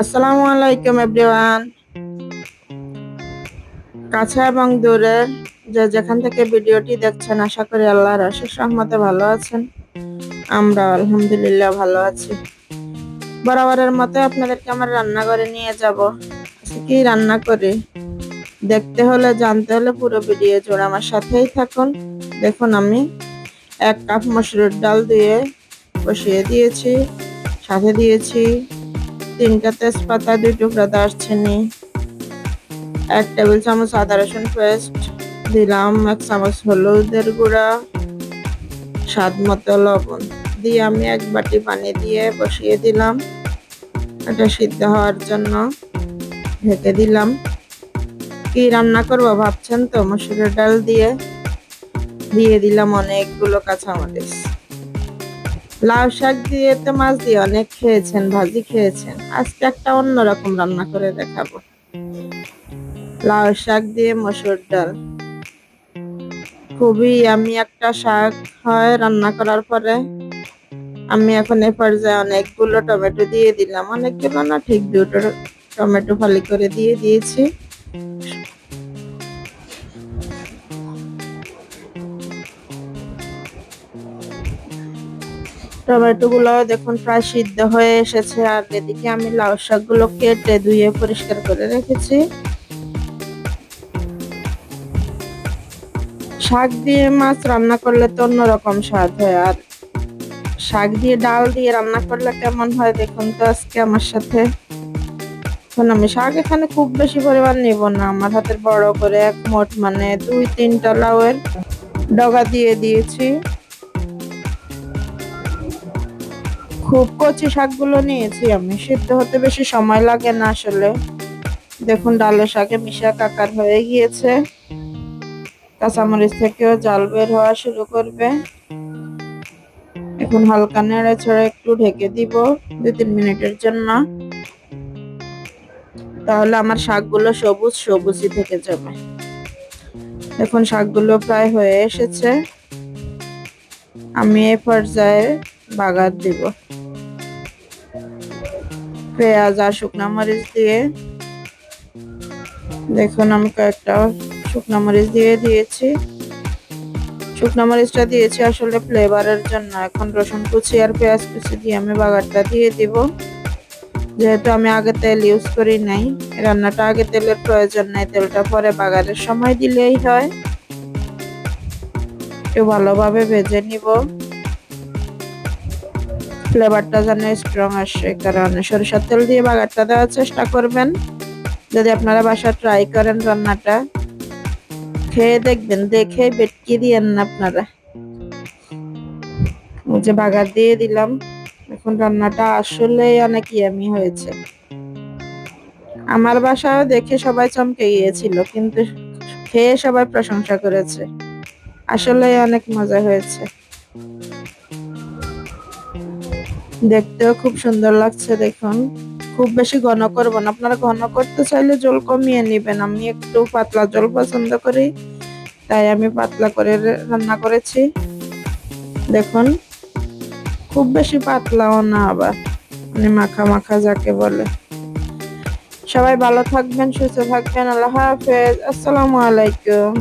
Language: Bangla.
আসসালামু আলাইকুম, এভরিওয়ান। কাছে এবং দূরে যে যেখান থেকে ভিডিওটি দেখছেন, আশা করি আল্লাহর অশেষ রহমতে ভালো আছেন। আমরা আলহামদুলিল্লাহ ভালো আছি। বরাবরের মতো আপনাদেরকে আমার রান্নাঘরে নিয়ে যাব। কি রান্না করি? দেখতে হলে, জানতে হলে পুরো ভিডিও জোড়া আমার সাথেই থাকুন। দেখুন, আমি এক কাপ মসুরের ডাল দিয়ে বসিয়ে দিয়েছি, সাথে দিয়েছি তিনটা তেজপাতা দুই টুকরা দারচিনি, এক টেবিল চামচ আদা রসুন পেস্ট, দিলাম এক চামচ হলুদের গুঁড়া, স্বাদ মতো লবণ। দিয়ে আমি এক বাটি পানি দিয়ে বসিয়ে দিলাম। এটা সিদ্ধ হওয়ার জন্য ঢেকে দিলাম। কি রান্না করব ভাবছেন তো? মসুরের ডাল দিয়ে। দিয়ে দিলাম অনেকগুলো কাঁচামরিচ। লাউ শাক দিয়ে তো মাছ দিয়ে অনেক খেয়েছেন, ভাজি খেয়েছেন। আজকে একটা অন্যরকম রান্না করে দেখাবো। লাউ শাক দিয়ে মসুর ডাল। খুবই আমি একটা শাক হয় রান্না করার পরে আমি এখন এ পর্যায়ে অনেকগুলো টমেটো দিয়ে দিলাম। অনেকগুলো না, ঠিক দুটো টমেটো ফালি করে দিয়ে দিয়েছি। টমেটো গুলো দেখুন প্রায় সিদ্ধ হয়ে এসেছে, আর এদিকে আমি লাউ শাকগুলো কেটে ধুয়ে পরিষ্কার করে রেখেছি। শাক দিয়ে মাছ রান্না করলে তো অন্যরকম স্বাদ হয়, আর শাক দিয়ে ডাল দিয়ে রান্না করলে কেমন হয় দেখুন তো আজকে আমার সাথে। এখন আমি শাক এখানে খুব বেশি পরিমাণ নিব না, আমার হাতের বড় করে এক মোট মানে দুই তিনটা লাউয়ের ডগা দিয়ে দিয়েছি। খুব কচি শাকগুলো নিয়েছি আমি। সিদ্ধ হতে বেশি সময় লাগে না আসলে। দেখুন, ডালের শাকে মিশা কাকার হয়ে গিয়েছে। কাঁচামরিচ থেকেও জাল বের হওয়া শুরু করবে। এখন হালকা নেড়ে ছেড়ে একটু ঢেকে দিব দু তিন মিনিটের জন্য। তাহলে আমার শাকগুলো সবুজ সবুজই থেকে যাবে। দেখুন, শাকগুলো প্রায় হয়ে এসেছে। আমি এ পর্যায়ে বাগার দিব। পেঁয়াজ আর শুকনা মরিচ দিয়ে। দেখুন আমি কয়েকটা শুকনা মরিচ দিয়ে দিয়েছি। শুকনো মরিচটা দিয়েছি আসলে ফ্লেভারের জন্য। এখন রসুন কুচি আর পেঁয়াজ কুচি দিয়ে আমি বাগারটা দিয়ে দিব। যেহেতু আমি আগে তেল ইউজ করি নাই, রান্নাটা আগে তেলের প্রয়োজন নাই, তেলটা পরে বাগারের সময় দিলেই হয়। একটু ভালোভাবে ভেজে নিব। ফ্লেভারটা যেন স্ট্রং আসে, কারণে সরিষার তেল দিয়ে বাগারটা দেওয়ার চেষ্টা করবেন। যদি আপনারা বাসা ট্রাই করেন রান্নাটা, খেয়ে দেখবেন, দেখে বেটকি দিয়েন না আপনারা যে বাগার দিয়ে দিলাম, এখন রান্নাটা আসলে অনেক ইয়ামি হয়েছে। আমার বাসায় দেখে সবাই চমকে গিয়েছিল, কিন্তু খেয়ে সবাই প্রশংসা করেছে। আসলে অনেক মজা হয়েছে। দেখতেও খুব সুন্দর লাগছে দেখুন। খুব বেশি ঘন করব না। আপনারা ঘন করতে চাইলে জল কমিয়ে নেবেন। আমি একটু পাতলা জল পছন্দ করি, তাই আমি পাতলা করে রান্না করেছি। দেখুন, খুব বেশি পাতলাও না আবার মানে মাখা মাখা যাকে বলে। সবাই ভালো থাকবেন, সুস্থ থাকবেন। আল্লাহ হাফেজ। আসসালামু আলাইকুম।